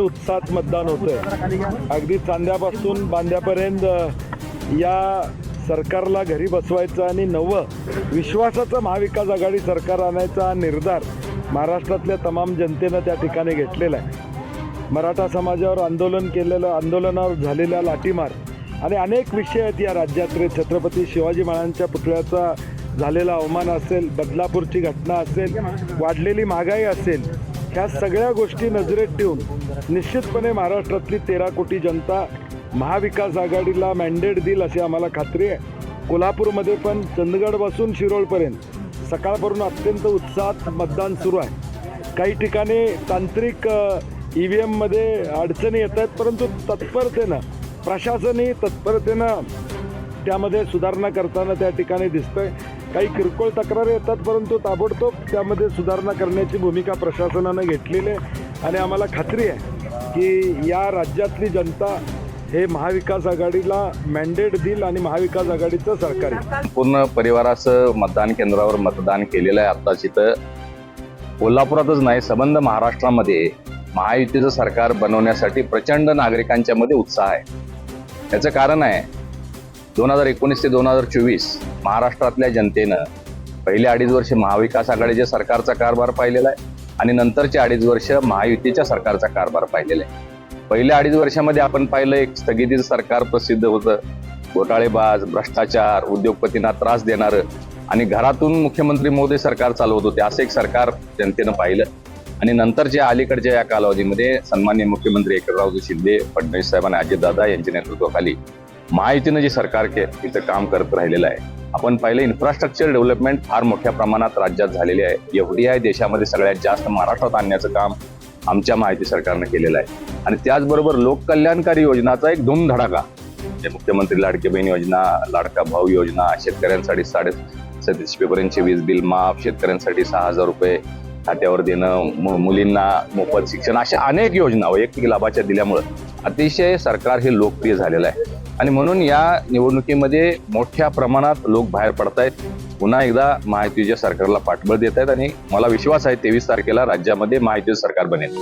उत्साहात मतदान होतंय. अगदी चांद्यापासून बांध्यापर्यंत या सरकारला घरी बसवायचं आणि नवं विश्वासाचं महाविकास आघाडी सरकार आणायचा निर्धार महाराष्ट्रातल्या तमाम जनतेनं त्या ठिकाणी घेतलेला आहे. मराठा समाजावर आंदोलन केलेलं आंदोलनावर झालेला लाठीमार आणि अनेक विषय आहेत या राज्यातले. छत्रपती शिवाजी महाराजांच्या पुतळ्याचा झालेला अवमान असेल बदलापूरची घटना असेल वाढलेली महागाई असेल ह्या सगळ्या गोष्टी नजरेत ठेवून निश्चितपणे महाराष्ट्रातली तेरा कोटी जनता महाविकास आघाडीला मॅन्डेट देईल अशी आम्हाला खात्री आहे. कोल्हापूरमध्ये पण चंदगडपासून शिरोळपर्यंत सकाळपासून अत्यंत उत्साहात मतदान सुरू आहे. काही ठिकाणी तांत्रिक ई व्ही एममध्ये अडचणी येत आहेत परंतु तत्परतेनं प्रशासनही तत्परतेनं त्यामध्ये सुधारणा करताना त्या ठिकाणी दिसतंय. काही किरकोळ तक्रारी येतात परंतु ताबडतोब त्यामध्ये सुधारणा करण्याची भूमिका प्रशासनानं घेतलेली आहे. आणि आम्हाला खात्री आहे की या राज्यातली जनता हे महाविकास आघाडीला मॅन्डेट देईल आणि महाविकास आघाडीचं सरकार पूर्ण परिवाराचं मतदान केंद्रावर मतदान केलेलं आहे आत्ताच इथं. कोल्हापुरातच नाही संबंध महाराष्ट्रामध्ये महायुतीचं सरकार बनवण्यासाठी प्रचंड नागरिकांच्या मध्ये उत्साह आहे. याचं कारण आहे दोन हजार एकोणीस ते दोन हजार चोवीस महाराष्ट्रातल्या जनतेनं पहिले अडीच वर्ष महाविकास आघाडीच्या सरकारचा कारभार पाहिलेला आहे आणि नंतरचे अडीच वर्ष महायुतीच्या सरकारचा कारभार पाहिलेला आहे. पहिल्या अडीच वर्षामध्ये आपण पाहिलं एक स्थगितीचं सरकार प्रसिद्ध होतं. घोटाळेबाज भ्रष्टाचार उद्योगपतींना त्रास देणारं आणि घरातून मुख्यमंत्री मोदी सरकार चालवत होते असं एक सरकार जनतेनं पाहिलं. आणि नंतरच्या अलीकडच्या या कालावधीमध्ये सन्मान्य मुख्यमंत्री एकनाथरावजी शिंदे फडणवीस साहेब आणि अजितदादा यांच्या नेतृत्वाखाली महायुतीनं जे सरकार के तिथं काम करत राहिलेलं आहे. आपण पाहिलं इन्फ्रास्ट्रक्चर डेव्हलपमेंट फार मोठ्या प्रमाणात राज्यात झालेली आहे. एवढी आहे देशामध्ये सगळ्यात जास्त महाराष्ट्रात आणण्याचं काम आमच्या माहिती सरकारनं केलेलं आहे. आणि त्याचबरोबर लोककल्याणकारी योजनाचा एक धूमधडाका. म्हणजे मुख्यमंत्री लाडकी बहीण योजना लाडका भाऊ योजना शेतकऱ्यांसाठी साडे सतीस वीज बिल माफ शेतकऱ्यांसाठी सहा हजार रुपये खात्यावर देणं मु- मुलींना मोफत शिक्षण अशा अनेक योजना वैयक्तिक लाभाच्या दिल्यामुळं अतिशय सरकार हे लोकप्रिय झालेलं आहे. आणि म्हणून या निवडणुकीमध्ये मोठ्या प्रमाणात लोक बाहेर पडतायत. पुन्हा एकदा महायुतीच्या सरकारला पाठबळ देत आहेत आणि मला विश्वास आहे तेवीस तारखेला राज्यामध्ये महायुतीचं सरकार बनेल.